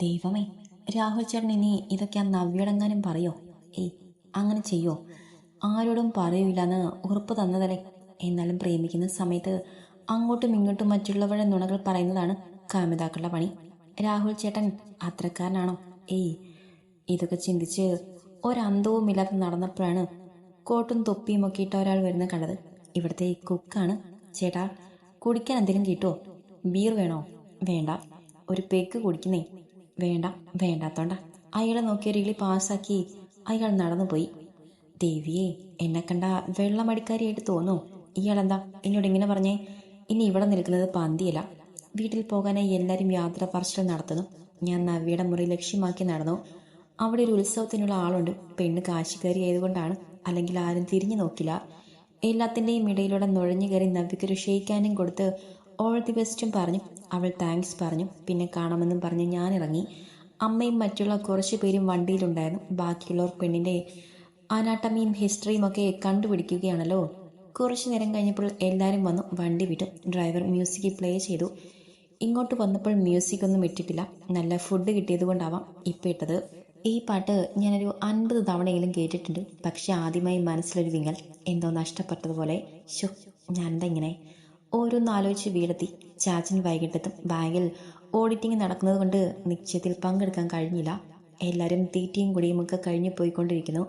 ദൈവമേ രാഹുൽ ചേട്ടൻ ഇനി ഇതൊക്കെ ആ നവ്യടങ്ങാനും പറയോ? ഏയ് അങ്ങനെ ചെയ്യോ? ആരോടും പറയൂലെന്ന് ഉറപ്പ് തന്നതല്ലേ. എന്നാലും പ്രേമിക്കുന്ന സമയത്ത് അങ്ങോട്ടും ഇങ്ങോട്ടും മറ്റുള്ളവരുടെ നുണകൾ പറയുന്നതാണ് കാമിതാക്കളുടെ പണി. രാഹുൽ ചേട്ടൻ അത്രക്കാരനാണോ ഏയ് ഇതൊക്കെ ചിന്തിച്ച് ഒരന്തവുമില്ലാതെ നടന്നപ്പോഴാണ് കോട്ടും തൊപ്പിയും ഒക്കെ ഇട്ട ഒരാൾ വരുന്ന കണ്ടത്. ഇവിടുത്തെ കുക്കാണ്. ചേട്ടാ കുടിക്കാൻ എന്തെങ്കിലും കിട്ടുമോ ബീർ വേണോ? വേണ്ട ഒരു പെഗ് കുടിക്കുന്നേ. വേണ്ട വേണ്ടാത്തോണ്ട. അയാളെ നോക്കി ഒരു ഇളി പാസ്സാക്കി അയാൾ നടന്നുപോയി. ദേവിയെ എന്നെ കണ്ട വെള്ളമടിക്കാരിയായിട്ട് തോന്നൂ. ഇയാളെന്താ എന്നോട് ഇങ്ങനെ പറഞ്ഞേ? ഇനി ഇവിടെ നിൽക്കുന്നത് പന്തിയല്ല. വീട്ടിൽ പോകാനായി എല്ലാവരും യാത്ര പറച്ചിൽ നടത്തുന്നു. ഞാൻ നവ്യയുടെ മുറി ലക്ഷ്യമാക്കി നടന്നു. അവിടെ ഒരു ഉത്സവത്തിനുള്ള ആളുണ്ട്. പെണ്ണ് കാശിക്കാരി ആയതുകൊണ്ടാണ് അല്ലെങ്കിൽ ആരും തിരിഞ്ഞു നോക്കില്ല. എല്ലാത്തിന്റെയും ഇടയിലൂടെ നുഴഞ്ഞു കയറി നവ്യക്കൊരു ഷെയ്ക്കാനും കൊടുത്ത് ഓൾ ദി ബെസ്റ്റും പറഞ്ഞു. അവൾ താങ്ക്സ് പറഞ്ഞു. പിന്നെ കാണാമെന്നും പറഞ്ഞ് ഞാൻ ഇറങ്ങി അമ്മയും മറ്റുള്ള കുറച്ച് പേരും വണ്ടിയിലുണ്ടായിരുന്നു. ബാക്കിയുള്ളവർ പെണ്ണിന്റെ അനാട്ടമിയും ഹിസ്റ്ററിയും ഒക്കെ കണ്ടുപിടിക്കുകയാണല്ലോ. കുറച്ച് നേരം കഴിഞ്ഞപ്പോൾ എല്ലാവരും വന്നു. വണ്ടി വിട്ടു. ഡ്രൈവർ മ്യൂസിക് പ്ലേ ചെയ്തു. ഇങ്ങോട്ട് വന്നപ്പോൾ മ്യൂസിക് ഒന്നും ഇട്ടിട്ടില്ല. നല്ല ഫുഡ് കിട്ടിയത് കൊണ്ടാവാം. ഇപ്പം ഇട്ടത്. ഈ പാട്ട് ഞാനൊരു അൻപത് തവണയെങ്കിലും കേട്ടിട്ടുണ്ട്. പക്ഷെ ആദ്യമായി മനസ്സിലൊരു വിങ്ങൽ. എന്തോ നഷ്ടപ്പെട്ടതുപോലെ. ശോ ഞാനെന്താ ഇങ്ങനെ? ഓരോന്ന് ആലോചിച്ച് വീടെത്തി. ചാച്ചൻ വൈകിട്ടെത്തും ബാങ്കിൽ ഓഡിറ്റിംഗ് നടക്കുന്നത് കൊണ്ട് നിശ്ചയത്തിൽ പങ്കെടുക്കാൻ കഴിഞ്ഞില്ല. എല്ലാവരും തീറ്റയും കുടിയും ഒക്കെ കഴിഞ്ഞു പോയിക്കൊണ്ടിരിക്കുന്നു.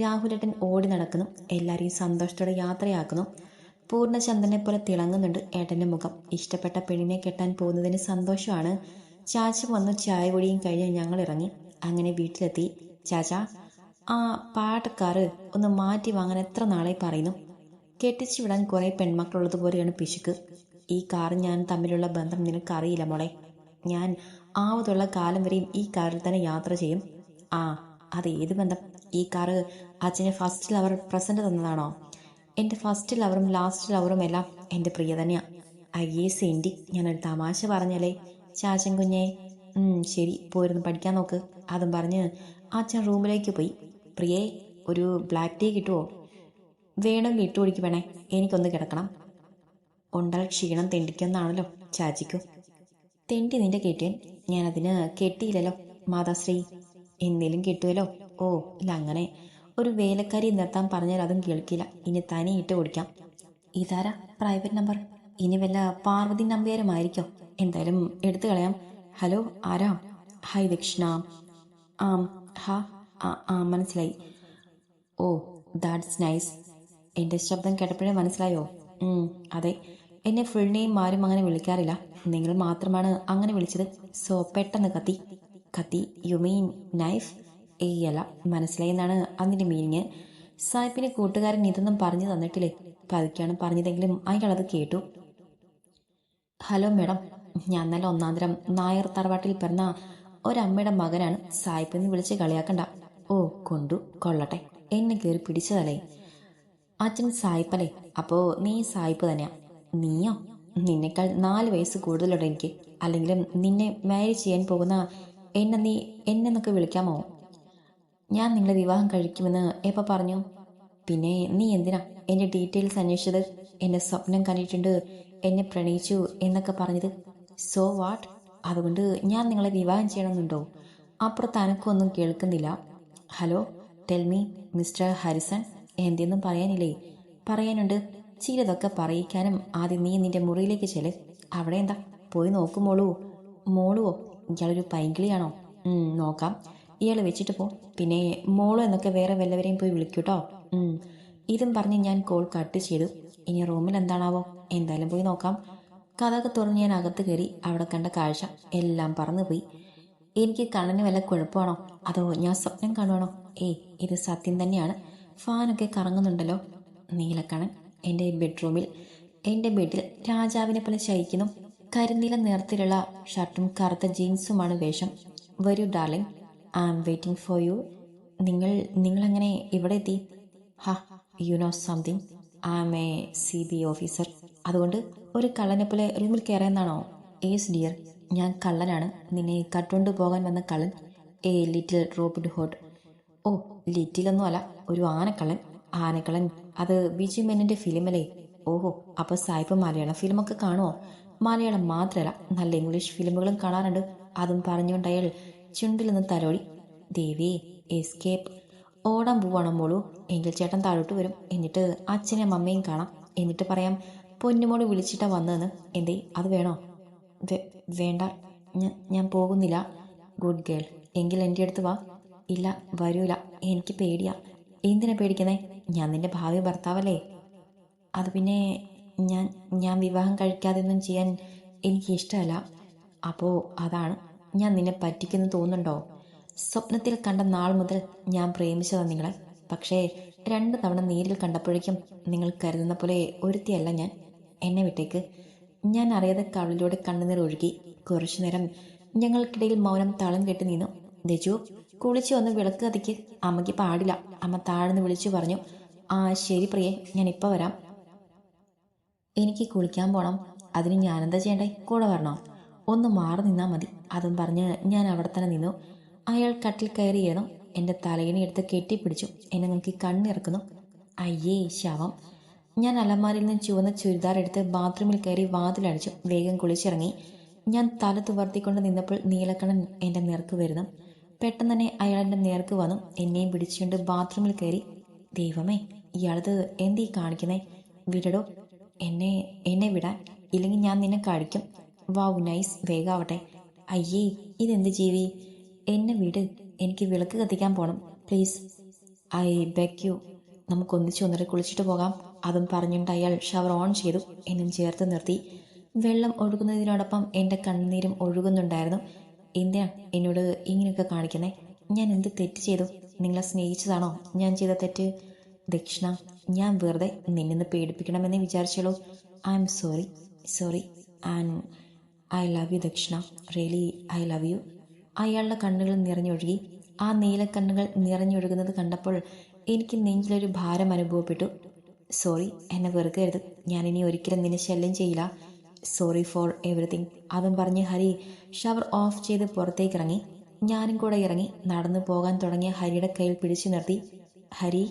രാഹുലേട്ടൻ ഓടി നടക്കുന്നു. എല്ലാവരെയും സന്തോഷത്തോടെ യാത്രയാക്കുന്നു. പൂർണചന്ദ്രനെ പോലെ തിളങ്ങുന്നുണ്ട് ഏട്ടന്റെ മുഖം. ഇഷ്ടപ്പെട്ട പെണ്ണിനെ കെട്ടാൻ പോകുന്നതിന് സന്തോഷമാണ്. ചാച്ച വന്നു ചായ കുടിയും കഴിഞ്ഞ് ഞങ്ങൾ ഇറങ്ങി. അങ്ങനെ വീട്ടിലെത്തി. ചാച്ച ആ പാട്ടക്കാറ് ഒന്ന് മാറ്റി വാങ്ങാൻ എത്ര നാളെ പറയുന്നു? കെട്ടിച്ചു വിടാൻ കുറേ പെൺമക്കളുള്ളതുപോലെയാണ് പിശുക്ക്. ഈ കാറും ഞാൻ തമ്മിലുള്ള ബന്ധം നിനക്കറിയില്ല മോളെ. ഞാൻ ആവതുള്ള കാലം വരെയും ഈ കാറിൽ തന്നെ യാത്ര ചെയ്യും. ആ അത് ഏത് ബന്ധം? ഈ കാറ് അച്ഛനെ ഫസ്റ്റ് ലവർ പ്രസന്റ് തന്നതാണോ? എന്റെ ഫസ്റ്റ് ലവറും ലാസ്റ്റ് ലവറും എല്ലാം എന്റെ പ്രിയ തന്നെയാ. അയ്യേ സെന്റി ഞാനൊരു തമാശ പറഞ്ഞല്ലേ? ചാച്ചൻ കുഞ്ഞെ ശരി പോയിരുന്നു പഠിക്കാൻ നോക്ക്. അതും പറഞ്ഞ് അച്ഛൻ റൂമിലേക്ക് പോയി. പ്രിയേ ഒരു ബ്ലാക്ക് ടീ കിട്ടുമോ വേണമെങ്കിൽ വീട്ടു വേണേ എനിക്കൊന്ന് കിടക്കണം. ഉണ്ടാൽ ക്ഷീണം തെണ്ടിക്കൊന്നാണല്ലോ ചാച്ചിക്കു. തെണ്ടി നിന്റെ കെട്ടിയൻ. ഞാനതിന് കെട്ടിയില്ലല്ലോ മാതാശ്രീ. എന്തേലും കിട്ടുമല്ലോ ഓ ഇല്ല അങ്ങനെ ഒരു വേലക്കാരി നിർത്താൻ പറഞ്ഞാൽ അതും കേൾക്കില്ല. ഇനി തനി ഇട്ട് കുടിക്കാം. ഇതാരാ? പ്രൈവറ്റ് നമ്പർ ഇനി വല്ല പാർവതി നമ്പ്യാരുമായിരിക്കോ? എന്തായാലും എടുത്തു കളയാം. ഹലോ ആരാ? ഹായ് ദക്ഷിണ. ആം ഹാ ആ മനസ്സിലായി. ഓ ദാറ്റ്സ് നൈസ് എന്റെ ശബ്ദം കേട്ടപ്പോഴേ മനസ്സിലായോ? അതെ. എന്നെ ഫുൾ നെയിം ആരും അങ്ങനെ വിളിക്കാറില്ല. നിങ്ങൾ മാത്രമാണ് അങ്ങനെ വിളിച്ചത്. സോ പെട്ടെന്ന് കത്തി. കത്തി യു മീൻ നൈഫ് ഏയ് അല്ല. മനസ്സിലായെന്നാണ് അതിന്റെ മീനിങ് സാഹിബിന് കൂട്ടുകാരൻ ഇതൊന്നും പറഞ്ഞു തന്നിട്ടില്ലേ? പതുക്കെയാണ് പറഞ്ഞതെങ്കിലും അയാളത് കേട്ടു. Hello madam. ഞാൻ നല്ല ഒന്നാന്തരം നായർ തറവാട്ടിൽ പിറന്ന ഒരമ്മയുടെ മകനാണ്. സായിപ്പ് എന്ന് വിളിച്ച് കളിയാക്കണ്ട. ഓ കൊണ്ടു. കൊള്ളട്ടെ. എന്നെ കയറി പിടിച്ചതല്ലേ? അച്ഛൻ സായിപ്പല്ലേ? അപ്പോ നീ സായിപ്പ് തന്നെയാ. നീയോ? നിന്നേക്കാൾ നാല് വയസ്സ് കൂടുതലുണ്ട് എനിക്ക്. അല്ലെങ്കിലും നിന്നെ മാരേജ് ചെയ്യാൻ പോകുന്ന എന്നെ നീ എന്നെന്നൊക്കെ വിളിക്കാമോ? ഞാൻ നിങ്ങളെ വിവാഹം കഴിക്കുമെന്ന് എപ്പോൾ പറഞ്ഞു? പിന്നെ നീ എന്തിനാ എന്റെ ഡീറ്റെയിൽസ് അന്വേഷിച്ചത്? എന്നെ സ്വപ്നം കണ്ടിട്ടുണ്ട് എന്നെ പ്രണയിച്ചു എന്നൊക്കെ പറഞ്ഞത്. സോ വാട്ട് അതുകൊണ്ട് ഞാൻ നിങ്ങളെ വിവാഹം ചെയ്യണമെന്നുണ്ടോ? അപ്പുറത്ത് അനക്കൊന്നും കേൾക്കുന്നില്ല. Hello tell me mister Harrison എന്തെന്നും പറയാനില്ലേ? പറയാനുണ്ട്. ചിലതൊക്കെ പറയിക്കാനും ആദ്യം നീ നിന്റെ മുറിയിലേക്ക് ചെൽ. അവിടെ എന്താ? പോയി നോക്കും മോളൂ. മോളുവോ ഇയാളൊരു പൈങ്കിളിയാണോ? നോക്കാം. ഇയാൾ വെച്ചിട്ട് പോ. പിന്നെ മോളോ എന്നൊക്കെ വേറെ വല്ലവരെയും പോയി വിളിക്കൂട്ടോ. ഇതും പറഞ്ഞ് ഞാൻ കോൾ കട്ട് ചെയ്തു. ഇനി റൂമിൽ എന്താണാവോ? എന്തായാലും പോയി നോക്കാം. കഥകൾ തുറന്ന് ഞാൻ അകത്ത് കയറി അവിടെ കണ്ട കാഴ്ച എല്ലാം പറന്നു പോയി എനിക്ക് കണ്ണിന് വല്ല കുഴപ്പമാണോ? അതോ ഞാൻ സ്വപ്നം കാണുവാണോ? ഏയ് ഇത് സത്യം തന്നെയാണ്. ഫാനൊക്കെ കറങ്ങുന്നുണ്ടല്ലോ. നീലക്കണൻ എന്റെ ബെഡ്റൂമിൽ എന്റെ ബെഡിൽ രാജാവിനെ പോലെ ശയിക്കുന്നു. കരിനീല നിറത്തിലുള്ള ഷർട്ടും കറുത്ത ജീൻസുമാണ് വേഷം. വരൂ darling I am waiting for you. നിങ്ങൾ നിങ്ങളെങ്ങനെ ഇവിടെ എത്തി? ഹ you know something. I am a C B officer. അതുകൊണ്ട് ഒരു കള്ളനെ പോലെ റൂമിൽ കയറിയെന്നാണോ ഏസ് ഡിയർ ഞാൻ കള്ളനാണ്. നിന്നെ കട്ടുകൊണ്ട് പോകാൻ വന്ന കള്ളൻ എ ലിറ്റിൽ റോബിഡ് ഹോഡ്. ഓ ലിറ്റിലൊന്നും അല്ല ഒരു ആനക്കള്ളൻ ആനക്കള്ളൻ. അത് ബിജു മേനന്റെ ഫിലിമല്ലേ? ഓഹോ അപ്പൊ സായിപ്പ് മലയാളം ഫിലിമൊക്കെ കാണുമോ മലയാളം മാത്രമല്ല നല്ല ഇംഗ്ലീഷ് ഫിലിമുകളും കാണാറുണ്ട്. അതും പറഞ്ഞുകൊണ്ട് അയാൾ ചുണ്ടിൽ നിന്ന് തലോടി. ദേവി എസ്കേപ്പ്. ഓടാൻ പോവാണോ മോളു? എങ്കിൽ ചേട്ടൻ താഴോട്ട് വരും. എന്നിട്ട് അച്ഛനെയും അമ്മയും കാണാം. എന്നിട്ട് പറയാം പൊന്നുമോൾ വിളിച്ചിട്ടാ വന്നതെന്ന്. എന്തേ അത് വേണോ? വേണ്ട. ഞാൻ ഞാൻ പോകുന്നില്ല. ഗുഡ് ഗേൾ എങ്കിൽ എന്റെ അടുത്ത് വാ. ഇല്ല വരൂല. എനിക്ക് പേടിയാ. എന്തിനാ പേടിക്കുന്നേ? ഞാൻ നിന്റെ ഭാവി ഭർത്താവല്ലേ. അത് പിന്നെ ഞാൻ ഞാൻ വിവാഹം കഴിക്കാതെയൊന്നും ചെയ്യാൻ എനിക്ക് ഇഷ്ടമല്ല. അപ്പോൾ അതാണ് ഞാൻ നിന്നെ പറ്റിക്കുന്നു തോന്നുന്നുണ്ടോ? സ്വപ്നത്തിൽ കണ്ട നാൾ മുതൽ ഞാൻ പ്രേമിച്ചതാണ് നിങ്ങളെ. പക്ഷേ രണ്ട് തവണ നേരിൽ കണ്ടപ്പോഴേക്കും നിങ്ങൾ കരുതുന്ന പോലെ ഒരുത്തിയല്ല ഞാൻ. എന്നെ വിട്ടേക്ക്. ഞാൻ അറിയാതെ കവളിലൂടെ കണ്ണുനീർ ഒഴുകി കുറച്ചു നേരം ഞങ്ങൾക്കിടയിൽ മൗനം തളം കെട്ടി നിന്നു. ദജു കുളിച്ചു വന്ന് വിളക്ക് കത്തിക്ക് അമ്മയ്ക്ക് പാടില്ല. അമ്മ താഴ്ന്ന് വിളിച്ചു പറഞ്ഞു ആ ശരി പ്രിയേ ഞാൻ ഇപ്പോൾ വരാം. എനിക്ക് കുളിക്കാൻ പോണം. അതിന് ഞാനെന്താ ചെയ്യണ്ടേ? കൂടെ വരണോ? ഒന്ന് മാറി നിന്നാൽ മതി. അതും പറഞ്ഞ് ഞാൻ അവിടെ തന്നെ നിന്നു. അയാൾ കട്ടിൽ കയറിയിരുന്നു എന്റെ തലയിണി എടുത്ത് കെട്ടിപ്പിടിച്ചു. എന്നെ നോക്കി കണ്ണിറക്കുന്നു. അയ്യേ ശവം. ഞാൻ അലമാരിൽ നിന്ന് ചുവന്ന ചുരിദാർ എടുത്ത് ബാത്റൂമിൽ കയറി വാതിലടിച്ചു. വേഗം കുളിച്ചിറങ്ങി. ഞാൻ തല തുവർത്തിക്കൊണ്ട് നിന്നപ്പോൾ നീലക്കണ്ണൻ എന്റെ നിറക്ക് വരുന്നു. പെട്ടെന്ന് തന്നെ എന്റെ നേർക്ക് വന്നു. എന്നെയും പിടിച്ചുകൊണ്ട് ബാത്റൂമിൽ കയറി ദൈവമേ ഇയാളത് എന്തീ കാണിക്കുന്നേ? വിടടോ. എന്നെ എന്നെ വിടാൻ. ഇല്ലെങ്കിൽ ഞാൻ നിന്നെ കഴിക്കും വാവ് നൈസ്. വേഗാവട്ടെ. അയ്യേ ഇതെന്ത് ജീവി? എന്നെ വിട്. എനിക്ക് വിളക്ക് കത്തിക്കാൻ പോണം. പ്ലീസ്. I beg you. നമുക്ക് ഒന്നിച്ച് ഒന്നര കുളിച്ചിട്ട് പോകാം. അതും പറഞ്ഞുകൊണ്ട് അയാൾ ഷവർ ഓൺ ചെയ്തു. എന്നും ചേർത്ത് നിർത്തി. വെള്ളം ഒഴുകുന്നതിനോടൊപ്പം എന്റെ കണ്ണീരും ഒഴുകുന്നുണ്ടായിരുന്നു. എന്തിനാ എന്നോട് ഇങ്ങനെയൊക്കെ കാണിക്കുന്നേ. ഞാൻ എന്ത് തെറ്റ് ചെയ്തു? നിങ്ങളെ സ്നേഹിച്ചതാണോ? ഞാൻ ചെയ്ത തെറ്റ്? ദക്ഷിണ ഞാൻ വെറുതെ നിന്നെന്ന് പേടിപ്പിക്കണമെന്ന് വിചാരിച്ചോളൂ I'm sorry sorry and I love you Dakshina. Really I love you അയാളുടെ കണ്ണുകൾ നിറഞ്ഞൊഴുകി. ആ നീലക്കണ്ണുകൾ നിറഞ്ഞൊഴുകുന്നത് കണ്ടപ്പോൾ എനിക്ക് നെഞ്ചിലൊരു ഭാരം അനുഭവപ്പെട്ടു. സോറി എന്നെ വെറുക്കരുത്. ഞാനിനി ഒരിക്കലും നിന്നെ ശല്യം ചെയ്യില്ല. സോറി ഫോർ എവറിത്തിങ് അതും പറഞ്ഞ് ഹരി ഷവർ ഓഫ് ചെയ്ത് പുറത്തേക്ക് ഇറങ്ങി ഞാനും കൂടെ ഇറങ്ങി നടന്നു പോകാൻ തുടങ്ങിയ ഹരിയുടെ കയ്യിൽ പിടിച്ചു നിർത്തി. Hari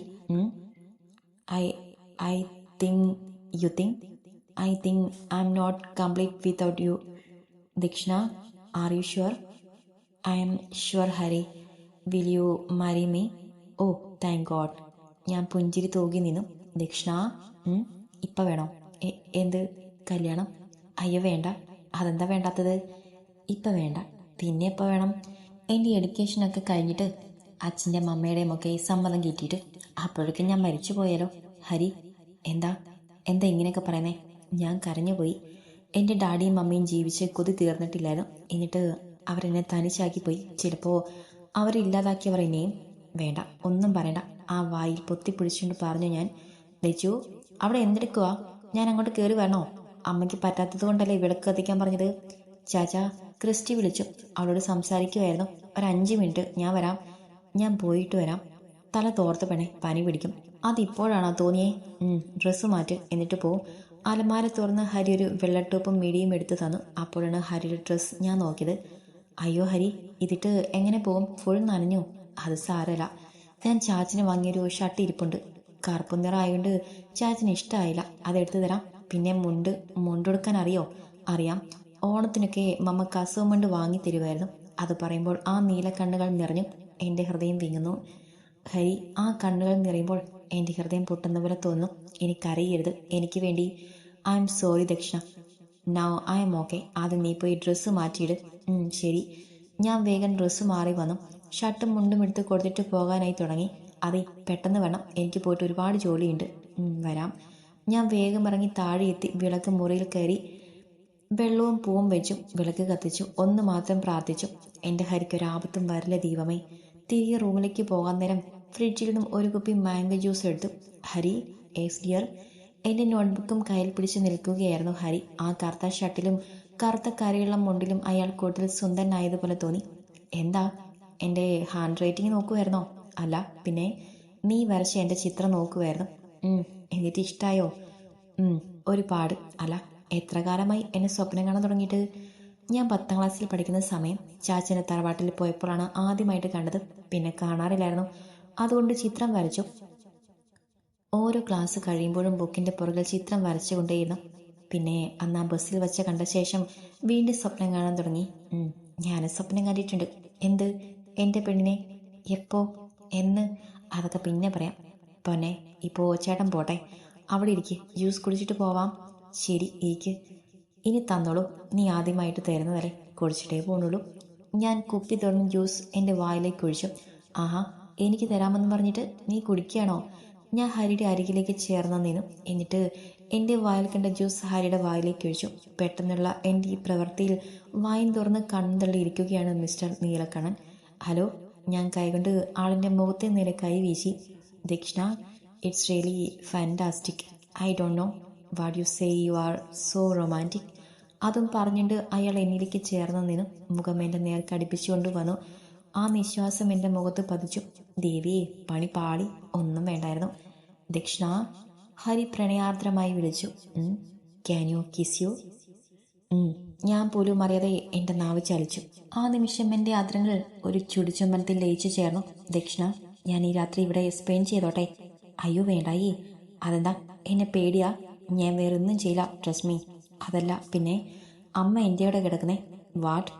I I think you think I think I'm not complete without you Dakshina are you sure I'm sure Hari will you marry me oh thank God ഞാൻ പുഞ്ചിരി തൂകി നിന്നു. ദക്ഷിണ ഇപ്പം വേണോ. എന്ത് കല്യാണം? അയ്യോ വേണ്ട. അതെന്താ വേണ്ടാത്തത്? ഇപ്പം വേണ്ട. പിന്നെ എപ്പോൾ വേണം? എന്റെ എഡ്യൂക്കേഷനൊക്കെ കഴിഞ്ഞിട്ട് അച്ഛന്റെ അമ്മയുടെയും ഒക്കെ സമ്മതം കിട്ടിയിട്ട് അപ്പോഴേക്കും ഞാൻ മരിച്ചു പോയാലോ? ഹരി എന്താ? എന്താ ഇങ്ങനെയൊക്കെ പറയുന്നേ? ഞാൻ കരഞ്ഞു പോയി. എന്റെ ഡാഡിയും മമ്മിയും ജീവിച്ച് കൊതി തീർന്നിട്ടില്ലായിരുന്നു. എന്നിട്ട് അവരെന്നെ തനിച്ചാക്കി പോയി. ചിലപ്പോൾ അവരില്ലാതാക്കിയവർ എന്നെയും വേണ്ട. ഒന്നും പറയണ്ട. ആ വായിൽ പൊത്തിപ്പിടിച്ചുകൊണ്ട് പറഞ്ഞു ഞാൻ ലച്ചു അവിടെ എന്തെടുക്കുക ഞാൻ അങ്ങോട്ട് കയറി വരണോ? അമ്മയ്ക്ക് പറ്റാത്തത് കൊണ്ടല്ലേ വിളക്ക് കത്തിക്കാൻ പറഞ്ഞത്? ചാച്ച ക്രിസ്റ്റി വിളിച്ചു. അവളോട് സംസാരിക്കുമായിരുന്നു ഒരു അഞ്ച് മിനിറ്റ്. ഞാൻ വരാം. ഞാൻ പോയിട്ട് വരാം. തല തോർത്ത് പെണെ പനി പിടിക്കും. അതിപ്പോഴാണോ തോന്നിയേ? ഡ്രസ്സ് മാറ്റ്. എന്നിട്ട് പോവും അലമാര തുറന്ന് ഹരി ഒരു വെള്ളട്ടോപ്പും മിടിയും എടുത്തു തന്നു. അപ്പോഴാണ് ഹരിയുടെ ഡ്രസ്സ് ഞാൻ നോക്കിയത്. അയ്യോ ഹരി ഇതിട്ട് എങ്ങനെ പോകും? ഫുൾ നനഞ്ഞു. അത് സാരല്ല. ഞാൻ ചാച്ചിന് വാങ്ങിയൊരു ഷർട്ട് ഇരിപ്പുണ്ട്. കറുപ്പ് നിറ ആയതുകൊണ്ട് ചാച്ചിന് ഇഷ്ടമായില്ല അതെടുത്തു തരാം. പിന്നെ മുണ്ട് മുണ്ടെടുക്കാൻ അറിയോ? അറിയാം. ഓണത്തിനൊക്കെ മമ്മ കസവ് മുണ്ട് വാങ്ങി തരുമായിരുന്നു അത് പറയുമ്പോൾ ആ നീല കണ്ണുകൾ നിറഞ്ഞു എന്റെ ഹൃദയം വിങ്ങുന്നു. ഹരി ആ കണ്ണുകൾ നിറയുമ്പോൾ എന്റെ ഹൃദയം പൊട്ടുന്ന പോലെ തോന്നുന്നു. എനിക്കറിയരുത്. എനിക്ക് വേണ്ടി. I'm sorry Dakshina. Now I'm okay ആദ്യം നീ പോയി ഡ്രസ്സ് മാറ്റിയിട്. ശരി. ഞാൻ വേഗം ഡ്രസ്സ് മാറി വന്നു. ഷർട്ടും മുണ്ടും എടുത്ത് കൊടുത്തിട്ട് പോകാനായി തുടങ്ങി. അതെ പെട്ടെന്ന് വേണം എനിക്ക് പോയിട്ട് ഒരുപാട് ജോലിയുണ്ട്. വരാം. ഞാൻ വേഗം ഇറങ്ങി താഴെ എത്തി വിളക്ക് മുറിയിൽ കയറി വെള്ളവും പൂവും വെച്ചു വിളക്ക് കത്തിച്ചു ഒന്ന് മാത്രം പ്രാർത്ഥിച്ചു. എന്റെ ഹരിക്കൊരാപത്തും വരില്ല ദൈവമേ. തിരികെ റൂമിലേക്ക് പോകാൻ നേരം ഫ്രിഡ്ജിൽ നിന്നും ഒരു കുപ്പി മാംഗോ ജ്യൂസ് എടുത്തു. ഹരി എസ് ഡിയർ എന്റെ നോട്ട്ബുക്കും കയ്യിൽ പിടിച്ച് നിൽക്കുകയായിരുന്നു ഹരി. ആ കറുത്ത ഷർട്ടിലും കറുത്ത കരയുള്ള മുണ്ടിലും അയാൾ കൂടുതൽ സുന്ദരനായതുപോലെ തോന്നി. എന്താ? എന്റെ ഹാൻഡ് റൈറ്റിംഗ് നോക്കുമായിരുന്നോ അല്ല പിന്നെ നീ വരച്ച എന്റെ ചിത്രം നോക്കുമായിരുന്നു എന്നിട്ട് ഇഷ്ടായോ ഒരുപാട്. അല്ല എത്ര കാലമായി എന്നെ സ്വപ്നം കാണാൻ തുടങ്ങിയിട്ട്? ഞാൻ പത്താം ക്ലാസ്സിൽ പഠിക്കുന്ന സമയം ചാച്ചന്റെ തറവാട്ടിൽ പോയപ്പോഴാണ് ആദ്യമായിട്ട് കണ്ടത്. പിന്നെ കാണാറില്ലായിരുന്നു. അതുകൊണ്ട് ചിത്രം വരച്ചു. ഓരോ ക്ലാസ് കഴിയുമ്പോഴും ബുക്കിന്റെ പുറകിൽ ചിത്രം വരച്ചുകൊണ്ടേയിരുന്നു. പിന്നെ അന്ന് ആ ബസ്സിൽ വെച്ച് കണ്ട ശേഷം വീണ്ടും സ്വപ്നം കാണാൻ തുടങ്ങി. ഞാൻ സ്വപ്നം കണ്ടിട്ടുണ്ട്. എന്ത്? എന്റെ പെണ്ണിനെ? എപ്പോ? എന്ന് അതൊക്കെ പിന്നെ പറയാം. പൊന്നെ ഇപ്പോൾ ചേട്ടൻ പോട്ടെ. അവിടെ ഇരിക്ക് ജ്യൂസ് കുടിച്ചിട്ട് പോവാം. ശരി ഇരിക്ക്. ഇനി തന്നോളൂ. നീ ആദ്യമായിട്ട് തരുന്നതല്ലേ കുടിച്ചിട്ടേ പോണുള്ളൂ. ഞാൻ കുപ്പി തുറന്ന് ജ്യൂസ് എന്റെ വായിലേക്ക് ഒഴിച്ചു. ആഹാ എനിക്ക് തരാമെന്ന് പറഞ്ഞിട്ട് നീ കുടിക്കുകയാണോ? ഞാൻ ഹരിയുടെ അരികിലേക്ക് ചേർന്ന് നിന്നു. എന്നിട്ട് എന്റെ വായിൽ കണ്ട ജ്യൂസ് ഹരിയുടെ വായിലേക്ക് ഒഴിച്ചു. പെട്ടെന്നുള്ള എന്റെ ഈ പ്രവൃത്തിയിൽ വായും തുറന്ന് കണ്ണുതള്ളി ഇരിക്കുകയാണ് മിസ്റ്റർ നീലക്കണ്ണൻ. ഹലോ ഞാൻ കൈകൊണ്ട് ആളിന്റെ മുഖത്തെ നേരെ കൈ വീശി. Dakshina it's really fantastic I don't know what you say you are so romantic അതും പറഞ്ഞിട്ട് അയാൾ എന്നിലേക്ക് ചേർന്ന് നിന്നു. മുഖം എന്റെ നേർക്ക് അടുപ്പിച്ചുകൊണ്ട് വന്നു. ആ നിശ്വാസം എന്റെ മുഖത്ത് പതിച്ചു. ദേവിയെ പണി പാളി ഒന്നും വേണ്ടായിരുന്നു. ദക്ഷിണ ഹരി പ്രണയാർദ്രമായി വിളിച്ചു ക്യാൻ യു കിസ് യു. ഞാൻ പോലും അറിയാതെ എന്റെ നാവ് ചലിച്ചു. ആ നിമിഷം എന്റെ ആദ്രങ്ങൾ ഒരു ചുടിച്ചുമ്പനത്തിൽ ലയിച്ചു ചേർന്നു. ദക്ഷിണ ഞാൻ ഈ രാത്രി ഇവിടെ സ്പെൻഡ് ചെയ്തോട്ടെ. അയ്യോ വേണ്ടായി. അതെന്താ? എന്നെ പേടിയാ. ഞാൻ വേറൊന്നും ചെയ്യില്ല. ട്രസ്റ്റ് മീ അതല്ല പിന്നെ അമ്മ എന്റെ കൂടെ കിടക്കുന്നേ. വാട്ട്.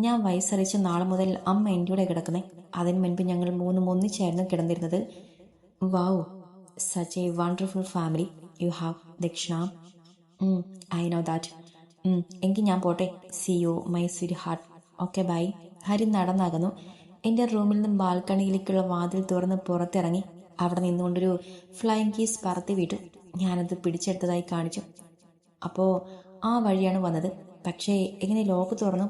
ഞാൻ വയസ്സറിയിച്ച നാളെ മുതൽ അമ്മ എന്റെ കൂടെ കിടക്കുന്നേ. അതിന് മുൻപ് ഞങ്ങൾ മൂന്നും ഒന്നിച്ചായിരുന്നു കിടന്നിരുന്നത്. Wow such a wonderful family you have Dakshina I know that എങ്കിൽ ഞാൻ പോട്ടെ. See you my sweetheart okay bye Hari നടന്നകന്നു. എന്റെ റൂമിൽ നിന്നും ബാൽക്കണിയിലേക്കുള്ള വാതിൽ തുറന്ന് പുറത്തിറങ്ങി അവിടെ നിന്നുകൊണ്ടൊരു ഫ്ലൈങ് കീസ് പറത്തി വിട്ടു. ഞാനത് പിടിച്ചെടുത്തതായി കാണിച്ചു. അപ്പോൾ ആ വഴിയാണ് വന്നത്. പക്ഷേ എങ്ങനെ ലോക്ക് തുറന്നു?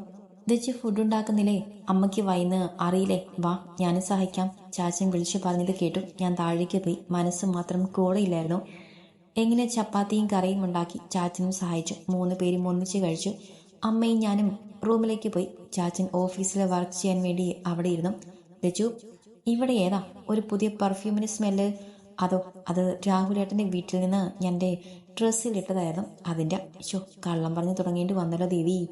ദച്ച് ഫുഡ് ഉണ്ടാക്കുന്നില്ലേ? അമ്മയ്ക്ക് വൈന്ന് അറിയില്ലേ? വാ ഞാനും സഹായിക്കാം. ചാച്ചൻ വിളിച്ചു പറഞ്ഞത് കേട്ടു. ഞാൻ താഴേക്ക് പോയി. മനസ്സ് മാത്രം കൂടെയില്ലായിരുന്നു എങ്ങനെ ചപ്പാത്തിയും കറിയും ഉണ്ടാക്കി ചാച്ചനും സഹായിച്ചു. മൂന്ന് പേരും ഒന്നിച്ച് കഴിച്ചു. അമ്മയും ഞാനും റൂമിലേക്ക് പോയി. ചാച്ചൻ ഓഫീസിൽ വർക്ക് ചെയ്യാൻ വേണ്ടി അവിടെ ഇരുന്നു. രജു ഇവിടെ ഏതാ? ഒരു പുതിയ പെർഫ്യൂമിന് സ്മെല്ല്. അതോ അത് രാഹുലേട്ടന്റെ വീട്ടിൽ നിന്ന് ഞാൻ എന്റെ ഡ്രസ്സിൽ ഇട്ടതായിരുന്നു. അതിന്റെ ഷോ കള്ളം പറഞ്ഞ് തുടങ്ങേണ്ടി വന്നല്ലോ ദേവി.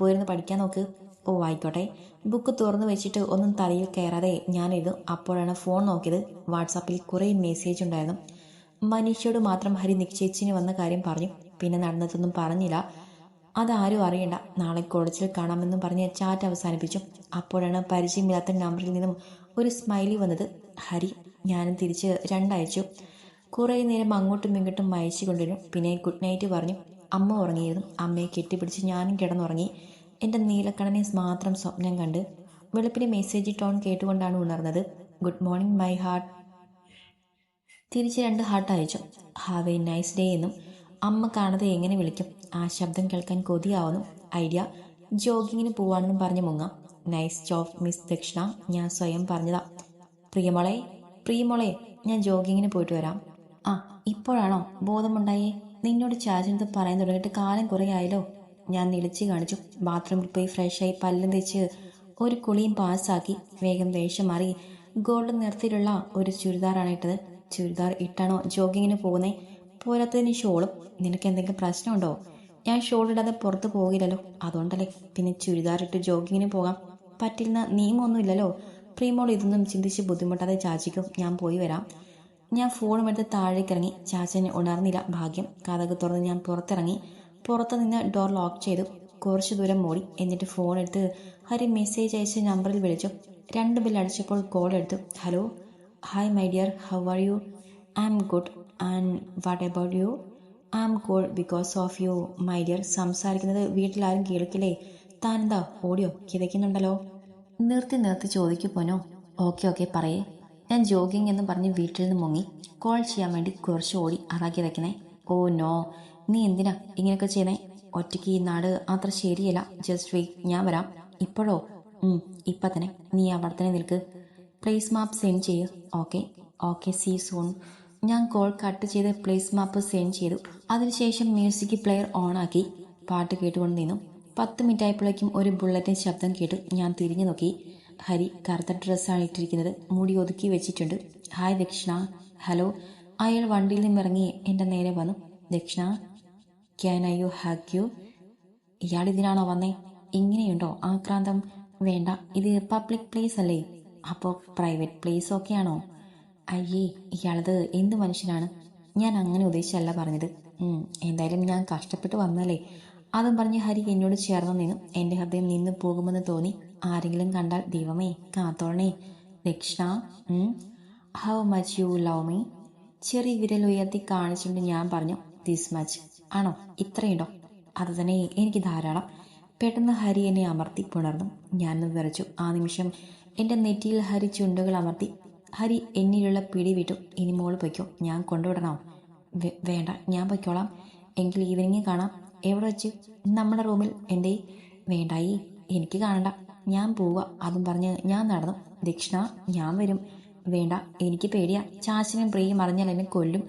പോയിരുന്ന് പഠിക്കാൻ നോക്ക്. ഓ ആയിക്കോട്ടെ. ബുക്ക് തുറന്നു വെച്ചിട്ട് ഒന്നും തലയിൽ കയറാതെ ഞാൻ എഴുതും അപ്പോഴാണ് ഫോൺ നോക്കിയത്. വാട്സാപ്പിൽ കുറേ മെസ്സേജ് ഉണ്ടായിരുന്നു. മനീഷയോട് മാത്രം ഹരി നിശ്ചയിച്ചിന് വന്ന കാര്യം പറഞ്ഞു. പിന്നെ നടന്നതൊന്നും പറഞ്ഞില്ല. അതാരും അറിയണ്ട. നാളെ കോളേജിൽ കാണാമെന്നും പറഞ്ഞ് ചാറ്റ് അവസാനിപ്പിച്ചു. അപ്പോഴാണ് പരിചയമില്ലാത്ത നമ്പറിൽ നിന്നും ഒരു സ്മൈലി വന്നത്. ഹരി ഞാനും തിരിച്ച് രണ്ടയച്ചു. കുറേ നേരം അങ്ങോട്ടും ഇങ്ങോട്ടും അയച്ചു കൊണ്ടിരുന്നു. പിന്നെ ഗുഡ് നൈറ്റ് പറഞ്ഞു. അമ്മ ഉറങ്ങിയിരുന്നു. അമ്മയെ കെട്ടിപ്പിടിച്ച് ഞാനും കിടന്നുറങ്ങി. എന്റെ നീലക്കണനെ മാത്രം സ്വപ്നം കണ്ട് വെളുപ്പിന്റെ മെസ്സേജ് ടോൺ കേട്ടുകൊണ്ടാണ് ഉണർന്നത്. ഗുഡ് മോർണിംഗ് മൈ ഹാർട്ട് തിരിച്ച് രണ്ട് ഹാർട്ട് അയച്ചു. ഹാവ് എ നൈസ് ഡേ എന്നും അമ്മ കാണാതെ എങ്ങനെ വിളിക്കും? ആ ശബ്ദം കേൾക്കാൻ കൊതിയാവുന്നു. ഐഡിയ ജോഗിങ്ങിന് പോവാണെന്നും പറഞ്ഞ് മുങ്ങാം. നൈസ് ജോബ് മിസ് ദക്ഷിണ ഞാൻ സ്വയം പറഞ്ഞതാ. പ്രിയമോളെ പ്രിയമോളെ ഞാൻ ജോഗിങ്ങിന് പോയിട്ട് വരാം. ആ ഇപ്പോഴാണോ ബോധമുണ്ടായേ? നിന്നോട് ചാച്ചനത് പറയാൻ തുടങ്ങിയിട്ട് കാലം കുറേ ആയല്ലോ. ഞാൻ നിളിച്ച് കാണിച്ചു. ബാത്റൂമിൽ പോയി ഫ്രഷായി പല്ലും തേച്ച് ഒരു കുളിയും പാസ്സാക്കി വേഗം വേഷം മാറി ഗോൾഡൻ നിറത്തിലുള്ള ഒരു ചുരിദാറാണ് ഇട്ടത്. ചുരിദാർ ഇട്ടാണോ ജോഗിങ്ങിന് പോകുന്നേ? പോരാത്തതിന് ഷോളും. നിനക്ക് എന്തെങ്കിലും പ്രശ്നമുണ്ടോ? ഞാൻ ഷോളിടാതെ പുറത്ത് പോകില്ലല്ലോ. അതുകൊണ്ടല്ലേ പിന്നെ ചുരിദാറിട്ട് ജോഗിങ്ങിന് പോകാം. പറ്റില്ല നിയമമൊന്നുമില്ലല്ലോ പ്രീമോൾ ഇതൊന്നും ചിന്തിച്ച് ബുദ്ധിമുട്ടാതെ ചാച്ചിക്കും ഞാൻ പോയി വരാം. ഞാൻ ഫോണും എടുത്ത് താഴേക്ക് ഇറങ്ങി ചാച്ചനെ ഉണർന്നില്ല ഭാഗ്യം. കഥക് തുറന്ന് ഞാൻ പുറത്തിറങ്ങി. പുറത്ത് നിന്ന് ഡോർ ലോക്ക് ചെയ്തു. കുറച്ച് ദൂരം മോടി. എന്നിട്ട് ഫോൺ എടുത്ത് ഹരി മെസ്സേജ് അയച്ച നമ്പറിൽ വിളിച്ചു. രണ്ട് ബിൽ അടിച്ചപ്പോൾ കോൾ എടുത്തു. Hello hi my dear how are you I am good and what about you am call because of you my dear സംസാരിക്കുന്നത് വീട്ടിലാരും കേൾക്കില്ലേ? താനെന്താ ഓടിയോ? കിതയ്ക്കുന്നുണ്ടല്ലോ. നിർത്തി നിർത്തി ചോദിക്കു പോനോ ഓക്കെ ഓക്കെ പറയേ. ഞാൻ ജോഗിങ് എന്ന് പറഞ്ഞ് വീട്ടിൽ നിന്ന് മുങ്ങി. കോൾ ചെയ്യാൻ വേണ്ടി കുറച്ച് ഓടി അതാ കിതയ്ക്കണേ ഓ നോ. നീ എന്തിനാ ഇങ്ങനെയൊക്കെ ചെയ്യണേ ഒറ്റയ്ക്ക് ഈ നാട് അത്ര ശരിയല്ല. ജസ്റ്റ് വെയിറ്റ് ഞാൻ വരാം. ഇപ്പോഴോ? ഇപ്പം തന്നെ. നീ അവിടെ തന്നെ നിൽക്ക്. പ്ലേസ് മാപ്പ് സെൻഡ് ചെയ്യ്. ഓക്കെ. ഓക്കെ സീ സൂൺ ഞാൻ കോൾ കട്ട് ചെയ്ത് പ്ലേസ് മാപ്പ് സെൻഡ് ചെയ്തു. അതിനുശേഷം മ്യൂസിക് പ്ലെയർ ഓണാക്കി പാട്ട് കേട്ടുകൊണ്ട് നിന്നു പത്ത് മിനിറ്റ് ആയപ്പോഴേക്കും ഒരു ബുള്ളറ്റിൻ ശബ്ദം കേട്ടു ഞാൻ തിരിഞ്ഞു നോക്കി. ഹരി കറുത്ത ഡ്രസ്സാണ് ഇട്ടിരിക്കുന്നത്. മുടി ഒതുക്കി വെച്ചിട്ടുണ്ട്. ഹായ് ദക്ഷിണ. ഹലോ അയാൾ വണ്ടിയിൽ നിന്ന് ഇറങ്ങി എന്റെ നേരെ വന്നു. Dakshina can I you hug you ഇയാൾ ഇതിനാണോ വന്നേ? ഇങ്ങനെയുണ്ടോ? ആക്രാന്തം? വേണ്ട. ഇത് പബ്ലിക് പ്ലേസ് അല്ലേ? അപ്പോൾ പ്രൈവറ്റ് പ്ലേസ് ഒക്കെയാണോ അയ്യേ ഇയാളത് എന്ത് മനുഷ്യനാണ്? ഞാൻ അങ്ങനെ ഉദ്ദേശിച്ചല്ല പറഞ്ഞത്. എന്തായാലും ഞാൻ കഷ്ടപ്പെട്ട് വന്നല്ലേ. അതും പറഞ്ഞ് ഹരി എന്നോട് ചേർന്ന് നിന്നും. എന്റെ ഹൃദയം നിന്ന് പോകുമെന്ന് തോന്നി. ആരെങ്കിലും കണ്ടാൽ ദൈവമേ കാത്തോളണേ. Dakshina how much you love me ചെറിയ വിരൽ ഉയർത്തി കാണിച്ചുകൊണ്ട് ഞാൻ പറഞ്ഞു ദിസ് മച്ച് ആണോ? ഇത്രയുണ്ടോ? അത് തന്നെ എനിക്ക് ധാരാളം. പെട്ടെന്ന് ഹരി എന്നെ അമർത്തി പുണർന്നു. ഞാനൊന്ന് വിറച്ചു. ആ നിമിഷം എന്റെ നെറ്റിയിൽ ഹരി ചുണ്ടുകൾ അമർത്തി. ഹരി എന്നിലുള്ള പിടി വിട്ടു. ഇനി മോൾ പൊയ്ക്കോ. ഞാൻ കൊണ്ടുവിടണോ? വേണ്ട. ഞാൻ പൊയ്ക്കോളാം. എങ്കിൽ ഈവനിങ് കാണാം. എവിടെ വെച്ച്? നമ്മുടെ റൂമിൽ. എന്തേ? വേണ്ടായി. എനിക്ക് കാണണ്ട. ഞാൻ പോവുക. അതും പറഞ്ഞ് ഞാൻ നടന്നു. ദക്ഷിണ ഞാൻ വരും. വേണ്ട. എനിക്ക് പേടിയാ. ചാച്ചനും പ്രിയും അറിഞ്ഞാൽ എന്നെ കൊല്ലും.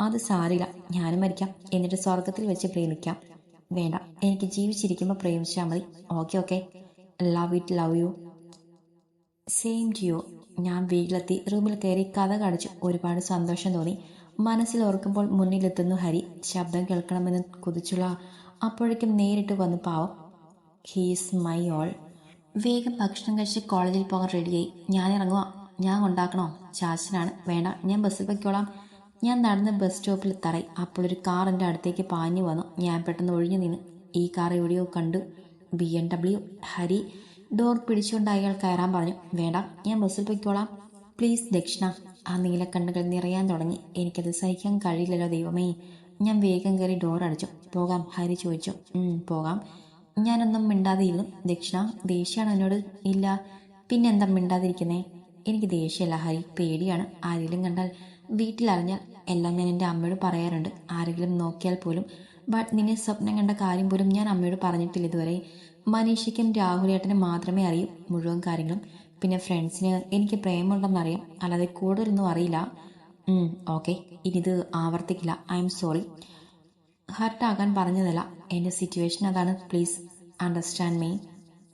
അത് സാരില്ല. ഞാനും മരിക്കാം. എന്നിട്ട് സ്വർഗത്തിൽ വെച്ച് പ്രേമിക്കാം. വേണ്ട. എനിക്ക് ജീവിച്ചിരിക്കുമ്പോൾ പ്രേമിച്ചാൽ മതി. Okay okay. Love it love you. Same to you. ഞാൻ വീട്ടിലെത്തി. റൂമിൽ കയറി കഥ കടിച്ചു ഒരുപാട് സന്തോഷം തോന്നി. മനസ്സിൽ ഓർക്കുമ്പോൾ മുന്നിലെത്തുന്നു ഹരി. ശബ്ദം കേൾക്കണമെന്ന് കുതിച്ചുള്ള അപ്പോഴേക്കും നേരിട്ട് വന്നു പാവം. ഹീസ് മൈ ഓൾ വേഗം ഭക്ഷണം കഴിച്ച് കോളേജിൽ പോകാൻ റെഡിയായി. ഞാൻ ഇറങ്ങുക ഞാൻ കൊണ്ടാക്കണോ ചാച്ചനാണ്. വേണ്ട ഞാൻ ബസ്സിൽ പൊയ്ക്കോളാം. ഞാൻ നടന്ന് ബസ് സ്റ്റോപ്പിൽ തറയി അപ്പോൾ ഒരു കാർ എന്റെ അടുത്തേക്ക് പാഞ്ഞു വന്നു. ഞാൻ പെട്ടെന്ന് ഒഴിഞ്ഞു നിന്ന്. ഈ കാർ എവിടെയോ കണ്ടു. B M W Hari door പിടിച്ചുകൊണ്ട് അയാൾ കയറാൻ പറഞ്ഞു. വേണ്ട ഞാൻ ബസ്സിൽ പൊയ്ക്കോളാം. പ്ലീസ് ദക്ഷിണ. ആ നീലക്കണ്ണുകൾ നിറയാൻ തുടങ്ങി. എനിക്കത് സഹിക്കാൻ കഴിയില്ലല്ലോ ദൈവമേ. ഞാൻ വേഗം കയറി ഡോർ അടച്ചു. പോകാം ഹരി ചോദിച്ചു. "ഉം, പോകാം. ഞാനൊന്നും മിണ്ടാതെയിരുന്നു ദക്ഷിണ. ദേഷ്യമാണ് എന്നോട്. ഇല്ല. പിന്നെന്താ മിണ്ടാതിരിക്കുന്നേ? എനിക്ക് ദേഷ്യമല്ല ഹരി. പേടിയാണ്. ആരെങ്കിലും കണ്ടാൽ വീട്ടിലറിഞ്ഞാൽ എല്ലാം ഞാൻ എന്റെ അമ്മയോട് പറയാറുണ്ട്. ആരെങ്കിലും നോക്കിയാൽ പോലും ബട്ട് നിന്നെ സ്വപ്നം കണ്ട കാര്യം പോലും ഞാൻ അമ്മയോട് പറഞ്ഞിട്ടില്ല ഇതുവരെ. മനീഷയ്ക്കും രാഹുലേട്ടനും മാത്രമേ അറിയൂ മുഴുവൻ കാര്യങ്ങളും. പിന്നെ ഫ്രണ്ട്സിന് എനിക്ക് പ്രേമുണ്ടെന്നറിയാം. അല്ലാതെ കൂടുതലൊന്നും അറിയില്ല. ഓക്കെ. ഇനിത് ആവർത്തിക്കില്ല. I'm sorry. ഹർട്ടാകാൻ പറഞ്ഞതല്ല. എന്റെ സിറ്റുവേഷൻ അതാണ്. Please understand me.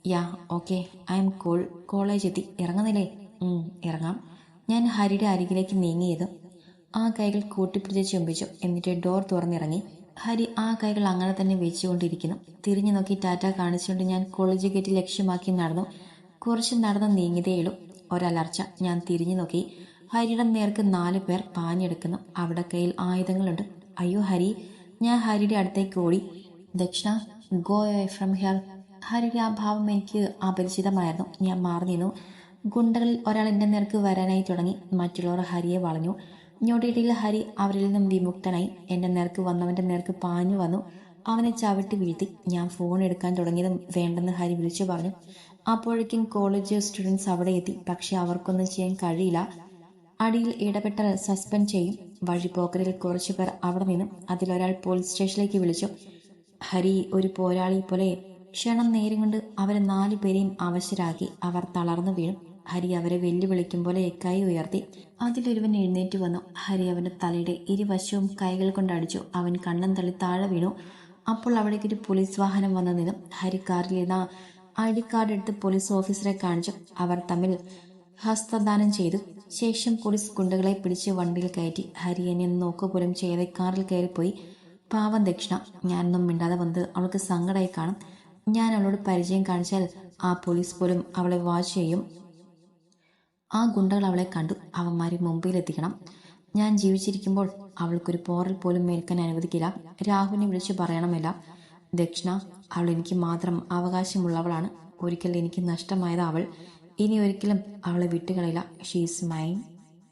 Ya okay. I'm call college എത്തി. ഇറങ്ങുന്നില്ലേ? ഇറങ്ങാം. ഞാൻ ഹരിയുടെ അരികിലേക്ക് നീങ്ങിയത്. ആ കൈകൾ കൂട്ടിപ്പിടിച്ച് ചുംബിച്ചു. എന്നിട്ട് ഡോർ തുറന്നിറങ്ങി. ഹരി ആ കൈകൾ അങ്ങനെ തന്നെ വെച്ചുകൊണ്ടിരിക്കുന്നു. തിരിഞ്ഞു നോക്കി ടാറ്റ കാണിച്ചുകൊണ്ട് ഞാൻ കോളേജ് ഗേറ്റ് ലക്ഷ്യമാക്കി നടന്നു. കുറച്ച് നടന്ന് നീങ്ങിയതേയുള്ളൂ ഒരലർച്ച. ഞാൻ തിരിഞ്ഞു നോക്കി. ഹരിയുടെ നേർക്ക് നാല് പേർ പാഞ്ഞെടുക്കുന്നു. അവിടെ കയ്യിൽ ആയുധങ്ങളുണ്ട്. അയ്യോ ഹരി. ഞാൻ ഹരിയുടെ അടുത്തേക്ക് ഓടി. ദക്ഷിണ ഗോ എ ഫ്രം ഹിയർ ഹരിയുടെ ആ ഭാവം എനിക്ക് അപരിചിതമായിരുന്നു. ഞാൻ മാറി നിന്നു. ഗുണ്ടകളിൽ ഒരാൾ എന്റെ നേർക്ക് വരാനായി തുടങ്ങി. മറ്റുള്ളവർ ഹരിയെ വളഞ്ഞു. ഞൊടിയിടയിൽ ഹരി അവരിൽ നിന്നും വിമുക്തനായി എന്റെ നേർക്ക് വന്നവന്റെ നേർക്ക് പാഞ്ഞു വന്നു. അവനെ ചവിട്ടി വീഴ്ത്തി ഞാൻ ഫോൺ എടുക്കാൻ തുടങ്ങിയതും വേണ്ടെന്ന് ഹരി വിളിച്ചു പറഞ്ഞു. അപ്പോഴേക്കും കോളേജ് സ്റ്റുഡൻസ് അവിടെ എത്തി. പക്ഷെ അവർക്കൊന്നും ചെയ്യാൻ കഴിയില്ല. അടിയിൽ ഇടപെട്ടാൽ സസ്പെൻഡ് ചെയ്യും. വഴിപോക്കറിൽ കുറച്ചു പേർ അവിടെ നിന്നും. അതിലൊരാൾ പോലീസ് സ്റ്റേഷനിലേക്ക് വിളിച്ചു. ഹരി ഒരു പോരാളി പോലെ ക്ഷണം നേരം കൊണ്ട് അവരെ നാലു പേരെയും അവശരാക്കി. അവർ തളർന്നു വീണു. ഹരി അവരെ വെല്ലുവിളിക്കും പോലെ കൈ ഉയർത്തി. അതിലൊരുവൻ എഴുന്നേറ്റ് വന്നു. ഹരി അവന്റെ തലയുടെ ഇരുവശവും കൈകൾ കൊണ്ട് അടിച്ചു. അവൻ കണ്ണം തള്ളി താഴെ വീണു. അപ്പോൾ അവിടേക്കൊരു പോലീസ് വാഹനം വന്നു നിന്നും. ഹരി കാറിലിരുന്ന ഐ ഡി കാർഡ് എടുത്ത് പോലീസ് ഓഫീസറെ കാണിച്ചു. അവർ തമ്മിൽ ഹസ്തദാനം ചെയ്തു. ശേഷം പോലീസ് ഗുണ്ടകളെ പിടിച്ച് വണ്ടിയിൽ കയറ്റി. ഹരി എന്നെ നോക്കുപോലും ചെയ്യാതെ കാറിൽ കയറിപ്പോയി. പാവം ദക്ഷിണ. ഞാനൊന്നും മിണ്ടാതെ വന്നത് അവൾക്ക് സങ്കടമായി കാണും. ഞാൻ അവളോട് പരിചയം കാണിച്ചാൽ ആ പോലീസ് പോലും അവളെ വാച്ച് ചെയ്യും. ആ ഗുണ്ടകൾ അവളെ കണ്ടു. അവന്മാരെ മുമ്പിലെത്തിക്കണം. ഞാൻ ജീവിച്ചിരിക്കുമ്പോൾ അവൾക്കൊരു പോറൽ പോലും മേൽക്കാൻ അനുവദിക്കില്ല. രാഹുലിനെ വിളിച്ചു പറയണമല്ല ദക്ഷിണ അവൾ എനിക്ക് മാത്രം അവകാശമുള്ളവളാണ്. ഒരിക്കൽ എനിക്ക് നഷ്ടമായത് അവൾ. ഇനി ഒരിക്കലും അവളെ വിട്ടുകളയില്ല. She's mine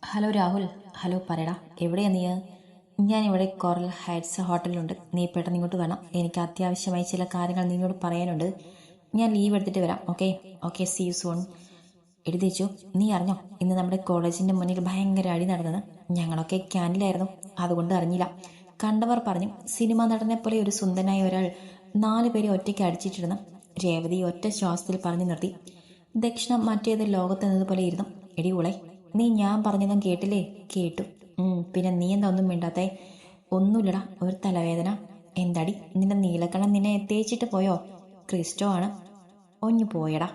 hello Rahul. Hello പറയടാ. എവിടെയാ നീ? ഞാൻ ഇവിടെ കോറൽ ഹൈറ്റ്സ് ഹോട്ടലിലുണ്ട്. നീ പെട്ടെന്ന് ഇങ്ങോട്ട് വരണം. എനിക്ക് അത്യാവശ്യമായി ചില കാര്യങ്ങൾ നിന്നോട് പറയാനുണ്ട്. ഞാൻ ലീവ് എടുത്തിട്ട് വരാം. ഓക്കെ ഓക്കെ സീ സൂൺ എഴുതിച്ചു നീ അറിഞ്ഞോ? ഇന്ന് നമ്മുടെ കോളേജിന്റെ മുന്നിൽ ഭയങ്കര അടി നടന്നത്. ഞങ്ങളൊക്കെ ക്യാനിലായിരുന്നു അതുകൊണ്ട് അറിഞ്ഞില്ല. കണ്ടവർ പറഞ്ഞു സിനിമാ നടനെ പോലെ ഒരു സുന്ദരനായ ഒരാൾ നാല് പേരെ ഒറ്റയ്ക്ക് അടിച്ചിട്ടിരുന്നു രേവതി ഒറ്റ ശ്വാസത്തിൽ പറഞ്ഞു നിർത്തി ദക്ഷിണ മറ്റേത് ലോകത്ത് ഇരുന്നു. ഇരുന്നു ഉളെ നീ ഞാൻ പറഞ്ഞതും കേട്ടില്ലേ? കേട്ടു. പിന്നെ നീ എന്താ ഒന്നും വേണ്ടാത്ത ഒന്നുമില്ലടാ ഒരു തലവേദന. എന്താടി നിന്റെ നീലക്കണ്ണം നിന്നെ തേച്ചിട്ട് പോയോ? ക്രിസ്റ്റോ ആണ്. ഒഞ്ഞു പോയടാ.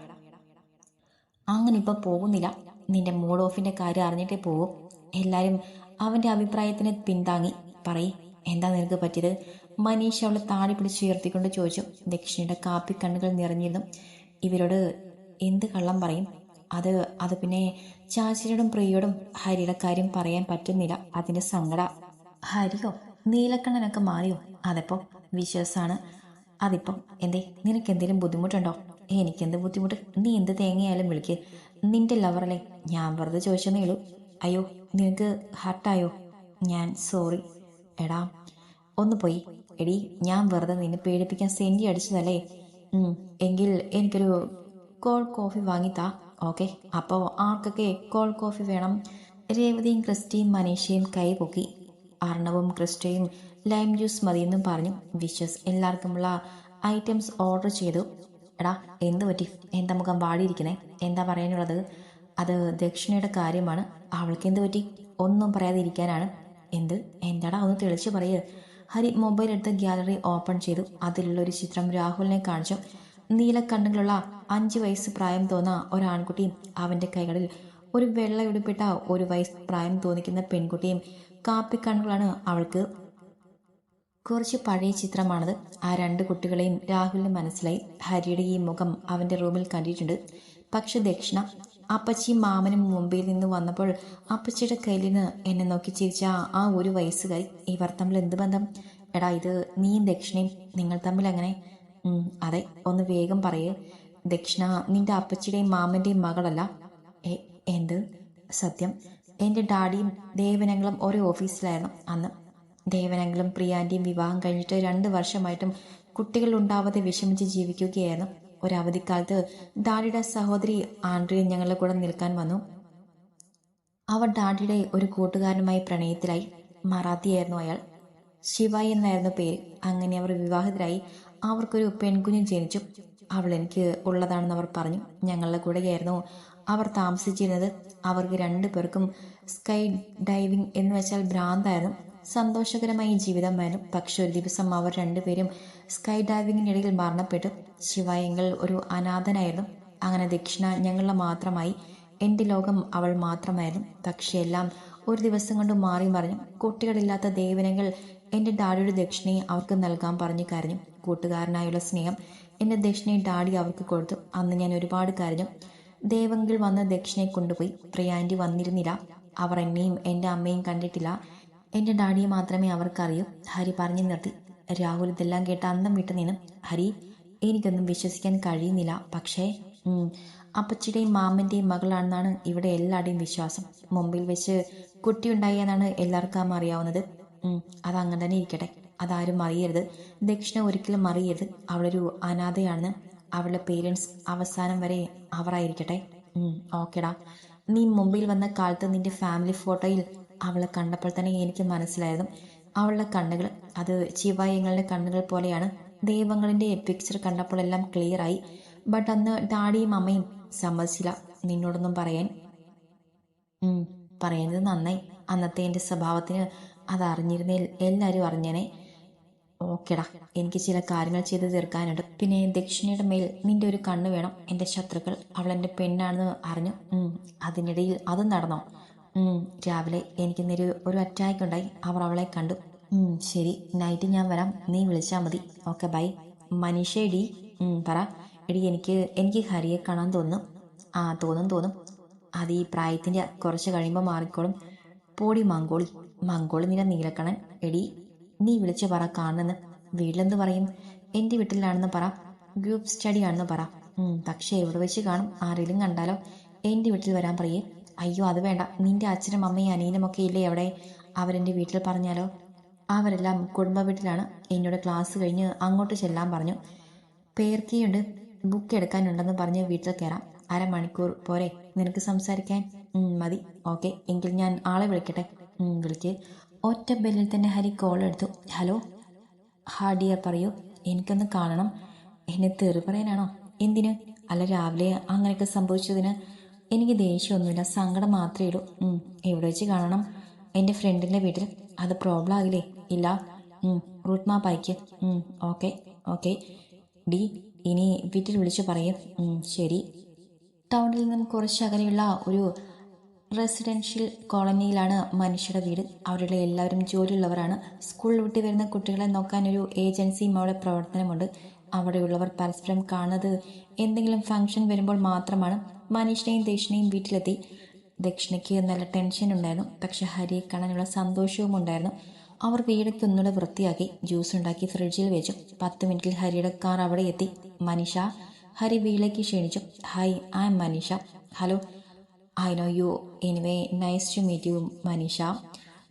അങ്ങനെ ഇപ്പം പോകുന്നില്ല. നിന്റെ മൂഡ് ഓഫിന്റെ കാര്യം അറിഞ്ഞിട്ടേ പോകും എല്ലാവരും അവന്റെ അഭിപ്രായത്തിന് പിന്താങ്ങി. പറയി എന്താ നിനക്ക് പറ്റിയത്? മനീഷ് അവളെ താടി പിടിച്ച് ഉയർത്തിക്കൊണ്ട് ചോദിച്ചു. ദക്ഷിണയുടെ കാപ്പി കണ്ണുകൾ നിറഞ്ഞിരുന്നു. ഇവരോട് എന്ത് കള്ളം പറയും? അത് അത് പിന്നെ ചാച്ചിയോടും പ്രിയോടും ഹരിയുടെ കാര്യം പറയാൻ പറ്റുന്നില്ല. അതിന്റെ സങ്കട. ഹരിയോ നീലക്കണ്ണനൊക്കെ മാറിയോ? അതെപ്പോ? വിശ്വാസാണ്. അതിപ്പം? എന്തേ നിനക്ക് എന്തെങ്കിലും ബുദ്ധിമുട്ടുണ്ടോ? എനിക്കെന്ത് ബുദ്ധിമുട്ട്? നീ എന്ത് തേങ്ങയായാലും വിളിക്ക്. നിന്റെ ലവറല്ലേ ഞാൻ വെറുതെ ചോദിച്ചെന്നേ ഉള്ളൂ. അയ്യോ നിനക്ക് ഹർട്ടായോ ഞാൻ സോറി എടാ ഒന്ന് പോയി. എടി ഞാൻ വെറുതെ നിന്നെ പേടിപ്പിക്കാൻ സെന്റി അടിച്ചതല്ലേ? എങ്കിൽ എനിക്കൊരു കോൾഡ് കോഫി വാങ്ങിത്താ ഓക്കെ അപ്പോൾ ആർക്കൊക്കെ കോൾഡ് കോഫി വേണം? രേവതിയും ക്രിസ്റ്റിയും മനീഷയും കൈ പൊക്കി. അർണവും ക്രിസ്റ്റയും ലൈം ജ്യൂസ് മതിയെന്നും പറഞ്ഞു. വിശ്വസ് എല്ലാവർക്കുമുള്ള ഐറ്റംസ് ഓർഡർ ചെയ്തു. എടാ എന്ത് പറ്റി? എന്താ മുഖം വാടിയിരിക്കണേ? എന്താ പറയാനുള്ളത്? അത് ദക്ഷിണയുടെ കാര്യമാണ്. അവൾക്ക് എന്ത് പറ്റി? ഒന്നും പറയാതെ ഇരിക്കാനാണ്. എന്ത്? എന്താടാ ഒന്ന് തെളിച്ച് പറയ. ഹരി മൊബൈൽ എടുത്ത് ഗ്യാലറി ഓപ്പൺ ചെയ്തു. അതിലുള്ള ഒരു ചിത്രം രാഹുലിനെ കാണിച്ചു. നീലക്കണ്ണുകളുള്ള അഞ്ച് വയസ്സ് പ്രായം തോന്ന ഒരാൺകുട്ടിയും അവന്റെ കൈകളിൽ ഒരു വെള്ളയുടുപ്പിട്ട ഒരു വയസ്സ് പ്രായം തോന്നിക്കുന്ന പെൺകുട്ടിയും കാപ്പിക്കണ്ണുകളാണ് അവൾക്ക്. കുറച്ച് പഴയ ചിത്രമാണത്. ആ രണ്ട് കുട്ടികളെയും രാഹുലിന് മനസ്സിലായി. ഹരിയുടെ ഈ മുഖം അവന്റെ റൂമിൽ കണ്ടിട്ടുണ്ട്. പക്ഷെ ദക്ഷിണ അപ്പച്ചിയും മാമനും മുംബൈയിൽ നിന്ന് വന്നപ്പോൾ അപ്പച്ചിയുടെ കയ്യിൽ നിന്ന് എന്നെ നോക്കി ചിരിച്ച ആ ഒരു വയസ്സുകാരി ഇവർ തമ്മിൽ എന്ത് ബന്ധം? എടാ ഇത് നീയും ദക്ഷിണയും നിങ്ങൾ തമ്മിൽ അങ്ങനെ അതെ ഒന്ന് വേഗം പറയേ. ദക്ഷിണ നിന്റെ അപ്പച്ചിയുടെയും മാമന്റെയും മകളല്ല. എന്ത്? സത്യം എന്റെ ഡാഡിയും ദേവനങ്ങളും ഒരേ ഓഫീസിലായിരുന്നു അന്ന്. ദേവനങ്ങളും പ്രിയാന്റെയും വിവാഹം കഴിഞ്ഞിട്ട് രണ്ട് വർഷമായിട്ടും കുട്ടികൾ ഉണ്ടാവാതെ വിഷമിച്ച് ജീവിക്കുകയായിരുന്നു. ഒരു ഡാഡിയുടെ സഹോദരി ആൻഡ്രിയ ഞങ്ങളുടെ കൂടെ നിൽക്കാൻ വന്നു. അവർ ഡാഡിയുടെ ഒരു കൂട്ടുകാരനുമായി പ്രണയത്തിലായി. മറാത്തിയായിരുന്നു അയാൾ. ശിവായി എന്നായിരുന്നു പേര്. അങ്ങനെ അവർ വിവാഹിതരായി അവർക്കൊരു പെൺകുഞ്ഞ് ജനിച്ചു. അവൾ എനിക്ക് ഉള്ളതാണെന്ന് അവർ പറഞ്ഞു. ഞങ്ങളുടെ കൂടെയായിരുന്നു അവർ താമസിച്ചിരുന്നത്. അവർക്ക് രണ്ടു പേർക്കും സ്കൈ ഡൈവിംഗ് എന്ന് വെച്ചാൽ ഭ്രാന്തായിരുന്നു. സന്തോഷകരമായ ജീവിതമായിരുന്നു പക്ഷെ ഒരു ദിവസം അവർ രണ്ടുപേരും സ്കൈ ഡൈവിങ്ങിനിടയിൽ മരണപ്പെട്ടു ശിവായങ്ങൾ ഒരു അനാഥനായിരുന്നു. അങ്ങനെ ദക്ഷിണ ഞങ്ങളുടെ മാത്രമായി. എന്റെ ലോകം അവൾ മാത്രമായിരുന്നു. പക്ഷെ എല്ലാം ഒരു ദിവസം കൊണ്ട് മാറി മറിഞ്ഞു. കുട്ടികളില്ലാത്ത ദേവനങ്ങൾ എന്റെ ഡാഡിയുടെ ദക്ഷിണയെ അവർക്ക് നൽകാൻ പറഞ്ഞു കരഞ്ഞു. കൂട്ടുകാരനായുള്ള സ്നേഹം എന്റെ ദക്ഷിണയെ ഡാഡി അവർക്ക് കൊടുത്തു. അന്ന് ഞാൻ ഒരുപാട് കരഞ്ഞു. ദേവങ്ങൾ വന്ന് ദക്ഷിണയെ കൊണ്ടുപോയി. പ്രിയാന്റി വന്നിരുന്നില്ല. അവർ എന്നെയും എന്റെ അമ്മയും കണ്ടിട്ടില്ല. എന്റെ ഡാഡിയെ മാത്രമേ അവർക്കറിയൂ. ഹരി പറഞ്ഞു നിർത്തി. രാഹുൽ ഇതെല്ലാം കേട്ട് അന്തം വിട്ടു നിന്നും ഹരി എനിക്കൊന്നും വിശ്വസിക്കാൻ കഴിയുന്നില്ല. പക്ഷേ അപ്പച്ചിയുടെയും മാമന്റെയും മകളാണെന്നാണ് ഇവിടെ എല്ലാവരുടെയും വിശ്വാസം. മുമ്പിൽ വെച്ച് കുട്ടിയുണ്ടായെന്നാണ് എല്ലാവർക്കും അറിയാവുന്നത്. അതങ്ങനെ തന്നെ ഇരിക്കട്ടെ. അതാരും അറിയരുത് ദക്ഷിണ ഒരിക്കലും അറിയരുത് അവളൊരു അനാഥയാണെന്ന് അവളുടെ പേരൻസ് അവസാനം വരെ അവരായിരിക്കട്ടെ ഓക്കേടാ. നീ മുംബൈയിൽ വന്ന കാലത്ത് നിന്റെ ഫാമിലി ഫോട്ടോയിൽ അവളെ കണ്ടപ്പോൾ തന്നെ എനിക്ക് മനസ്സിലായതും അവളുടെ കണ്ണുകൾ അത് ചിവായങ്ങളുടെ കണ്ണുകൾ പോലെയാണ്. ദൈവങ്ങളിന്റെ പിക്ചർ കണ്ടപ്പോഴെല്ലാം ക്ലിയറായി ബട്ട് അന്ന് ഡാഡിയും അമ്മയും സമ്മതിച്ചില്ല നിന്നോടൊന്നും പറയാൻ. പറയുന്നത് നന്നായി. അന്നത്തെ എന്റെ സ്വഭാവത്തിന് അത് എല്ലാവരും അറിഞ്ഞേനെ. ഓക്കെടാ എനിക്ക് ചില കാര്യങ്ങൾ ചെയ്തു തീർക്കാനുണ്ട്. പിന്നെ ദക്ഷിണയുടെ മേൽ നിന്റെ ഒരു കണ്ണ് വേണം. എന്റെ ശത്രുക്കൾ അവൾ എന്റെ പെണ്ണാണെന്ന് അറിഞ്ഞു. അതിനിടയിൽ അതും നടന്നോ? രാവിലെ എനിക്ക് നേരെ ഒരു അറ്റാക്ക് ഉണ്ടായി അവർ അവളെ കണ്ടു. ശരി നൈറ്റ് ഞാൻ വരാം. നീ വിളിച്ചാൽ മതി. ഓക്കെ ബൈ മനീഷ എടി പറ. എടി എനിക്ക് എനിക്ക് ഹരിയെ കാണാൻ തോന്നും ആ തോന്നും തോന്നും. അത് ഈ പ്രായത്തിന്റെ കുറച്ച് കഴിയുമ്പോൾ മാറിക്കോളും. പോടി മങ്കോളി മങ്കോളി നിന്റെ നീലക്കണൻ എടി നീ വിളിച്ച് പറ കാണുന്നെന്ന്. വീട്ടിലെന്ത് പറയും? എന്റെ വീട്ടിലാണെന്ന് പറ. ഗ്രൂപ്പ് സ്റ്റഡി ആണെന്ന് പറ. പക്ഷേ എവിടെ വെച്ച് കാണും. ആരെങ്കിലും കണ്ടാലോ? എന്റെ വീട്ടിൽ വരാൻ പറയേ. അയ്യോ അത് വേണ്ട. നിന്റെ അച്ഛനും അമ്മയും അനിയനും ഒക്കെ ഇല്ലേ അവിടെ? അവരെന്റെ വീട്ടിൽ പറഞ്ഞാലോ? അവരെല്ലാം കുടുംബ വീട്ടിലാണ് എന്നോട് ക്ലാസ് കഴിഞ്ഞ് അങ്ങോട്ട് ചെല്ലാൻ പറഞ്ഞു. പേർക്കിയുണ്ട്. ബുക്ക് എടുക്കാനുണ്ടെന്ന് പറഞ്ഞ് വീട്ടിൽ കയറാം അരമണിക്കൂർ. പോരെ. നിനക്ക് സംസാരിക്കാൻ? മതി. ഓക്കെ. എങ്കിൽ ഞാൻ ആളെ വിളിക്കട്ടെ? വിളിച്ച് ഒറ്റ ബെല്ലിൽ തന്നെ ഹരി കോൾ എടുത്തു. ഹലോ? ഹാഡിയർ പറയൂ. എനിക്കൊന്ന് കാണണം. എന്നെ തെറി പറയാനാണോ? എന്തിന്? അല്ല രാവിലെ അങ്ങനെയൊക്കെ സംഭവിച്ചതിന് എനിക്ക് ദേഷ്യമൊന്നുമില്ല. സങ്കടം മാത്രമേ ഉള്ളൂ. എവിടെ വെച്ച് കാണണം? എന്റെ ഫ്രണ്ടിന്റെ വീട്ടിൽ അത് പ്രോബ്ലം ആകില്ലേ? ഇല്ല. റൂട്ട് മാപ്പ് അയക്ക്. ഓക്കെ ഓക്കെ ഡി ഇനി വീട്ടിൽ വിളിച്ചു പറയും. ശരി. ടൗണിൽ നിന്നും കുറച്ച് അകലെയുള്ള ഒരു റെസിഡൻഷ്യൽ കോളനിയിലാണ് മനുഷ്യരുടെ വീട്. അവിടെയുള്ള എല്ലാവരും ജോലിയുള്ളവരാണ്. സ്കൂളിൽ വിട്ട് വരുന്ന കുട്ടികളെ നോക്കാൻ ഒരു ഏജൻസിയും അവിടെ പ്രവർത്തനമുണ്ട്. അവിടെയുള്ളവർ പരസ്പരം കാണുന്നത് എന്തെങ്കിലും ഫംഗ്ഷൻ വരുമ്പോൾ മാത്രമാണ് മനീഷിനെയും ദക്ഷിണയും വീട്ടിലെത്തി. ദക്ഷിണയ്ക്ക് നല്ല ടെൻഷൻ ഉണ്ടായിരുന്നു. പക്ഷെ ഹരിയെ കാണാനുള്ള സന്തോഷവും ഉണ്ടായിരുന്നു. അവർ വീടൊക്കെ ഒന്നുകൂടെ വൃത്തിയാക്കി. ജ്യൂസ് ഉണ്ടാക്കി ഫ്രിഡ്ജിൽ വെച്ചു. പത്ത് മിനിറ്റിൽ ഹരിയുടെ കാർ അവിടെ എത്തി. മനീഷ ഹരി വീട്ടിലേക്ക് ക്ഷണിച്ചു. Hi I'm Manisha. Hello I know you anyway nice to meet you Manisha.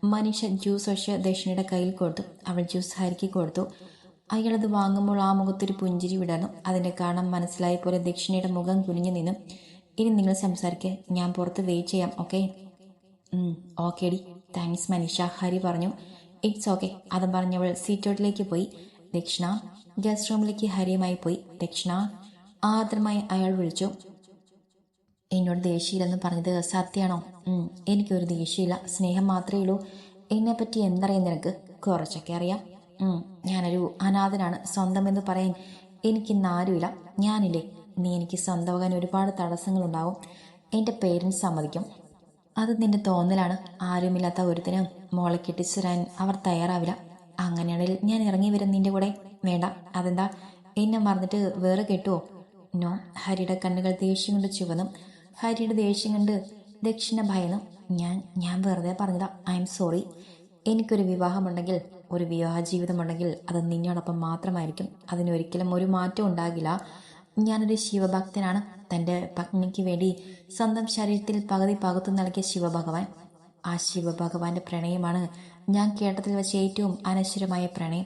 Manisha juice ഒഴിച്ച് ദക്ഷിണയുടെ കയ്യിൽ കൊടുത്തു. അവൾ ജ്യൂസ് ഹരിക്ക് കൊടുത്തു. അയാളത് വാങ്ങുമ്പോൾ ആ മുഖത്തൊരു പുഞ്ചിരി വിടർന്നു. അതിന്റെ കാരണം മനസ്സിലായ പോലെ ദക്ഷിണയുടെ മുഖം കുനിഞ്ഞു നിന്നു. ഇനി നിങ്ങൾ സംസാരിക്കുക ഞാൻ പുറത്ത് വെയിറ്റ് ചെയ്യാം ഓക്കെ ഓക്കെ ഡി താങ്ക്സ് മനീഷ. ഹരി പറഞ്ഞു ഇറ്റ്സ് ഓക്കെ അതും പറഞ്ഞവൾ സീറ്റോട്ടിലേക്ക് പോയി. ദക്ഷിണ ഗസ്റ്റ് റൂമിലേക്ക് ഹരിയുമായി പോയി. ദക്ഷിണ ആർദ്രമായി അയാൾ വിളിച്ചു. എന്നോട് ദേഷ്യമില്ലെന്ന് പറഞ്ഞത് സത്യമാണോ? എനിക്കൊരു ദേഷ്യമില്ല. സ്നേഹം മാത്രമേ ഉള്ളൂ. എന്നെപ്പറ്റി എന്തറിയാം നിനക്ക്? കുറച്ചൊക്കെ അറിയാം. ഞാനൊരു അനാഥനാണ്. സ്വന്തമെന്ന് പറയാൻ എനിക്കിന്ന് ആരുമില്ല. ഞാനില്ലേ? നീ എനിക്ക് സ്വന്തമാകാൻ ഒരുപാട് തടസ്സങ്ങളുണ്ടാവും. എന്റെ പേരൻസ് സമ്മതിക്കും. അത് നിന്റെ തോന്നലാണ്. ആരുമില്ലാത്ത ഒരുത്തിനും മോളെ കെട്ടിച്ചുതരാൻ അവർ തയ്യാറാവില്ല. അങ്ങനെയാണെങ്കിൽ ഞാൻ ഇറങ്ങി വരും നിന്റെ കൂടെ. വേണ്ട. അതെന്താ? എന്നെ മറന്നിട്ട് വേറെ കെട്ടുവോ? നോ. ഹരിയുടെ കണ്ണുകൾ ദേഷ്യം കൊണ്ട് ചുവന്നും ഹരിയുടെ ദേഷ്യം കണ്ട് ദക്ഷിണ ഭയന്നും. ഞാൻ ഞാൻ വെറുതെ പറഞ്ഞതാ. I'm sorry. എനിക്കൊരു വിവാഹമുണ്ടെങ്കിൽ ഒരു വിവാഹ ജീവിതമുണ്ടെങ്കിൽ അത് നിന്നോടൊപ്പം മാത്രമായിരിക്കും. അതിനൊരിക്കലും ഒരു മാറ്റം ഉണ്ടാകില്ല. ഞാനൊരു ശിവഭക്തനാണ്. തന്റെ പത്നിക്ക് വേണ്ടി സ്വന്തം ശരീരത്തിൽ പകുതി പകുത്തു നൽകിയ ശിവഭഗവാൻ. ആ ശിവഭഗവാന്റെ പ്രണയമാണ് ഞാൻ കേട്ടതിൽ വെച്ച ഏറ്റവും അനശ്വരമായ പ്രണയം.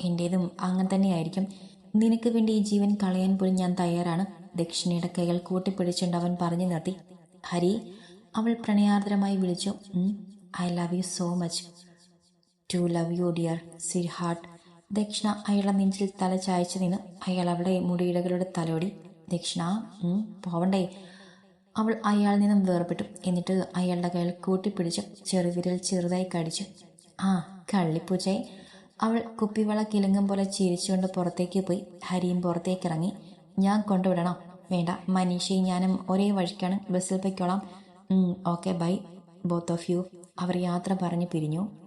എന്റേതും അങ്ങനെ തന്നെയായിരിക്കും. നിനക്ക് വേണ്ടി ഈ ജീവൻ കളയാൻ പോലും ഞാൻ തയ്യാറാണ്. ദക്ഷിണയുടെ കൈകൾ കൂട്ടിപ്പിടിച്ചുകൊണ്ട് അവൻ പറഞ്ഞു നിർത്തി. ഹരി അവൾ പ്രണയാർദ്രമായി വിളിച്ചു. I love you so much too love you dear sir heart Dakshina അയാളുടെ നെഞ്ചിൽ തല ചായച്ചു നിന്ന് അയാൾ അവളുടെ മുടിയിടകളുടെ തലോടി. ദക്ഷിണ പോവണ്ടേ? അവൾ അയാളിൽ നിന്നും വേർപെട്ടു. എന്നിട്ട് അയാളുടെ കയ്യിൽ കൂട്ടിപ്പിടിച്ച് ചെറുവിരൽ ചെറുതായി കടിച്ചു. ആ കള്ളിപ്പൂച്ചയെ. അവൾ കുപ്പിവള കിലുങ്ങും പോലെ ചിരിച്ചുകൊണ്ട് പുറത്തേക്ക് പോയി. ഹരിയും പുറത്തേക്ക് ഇറങ്ങി ഞാൻ കൊണ്ടുവിടണം. വേണ്ട. മനീഷയും ഞാനും ഒരേ വഴിക്കാണ്. ബസ്സിൽ പൊയ്ക്കോളാം. Okay bye both of you. അവർ യാത്ര പറഞ്ഞു പിരിഞ്ഞു.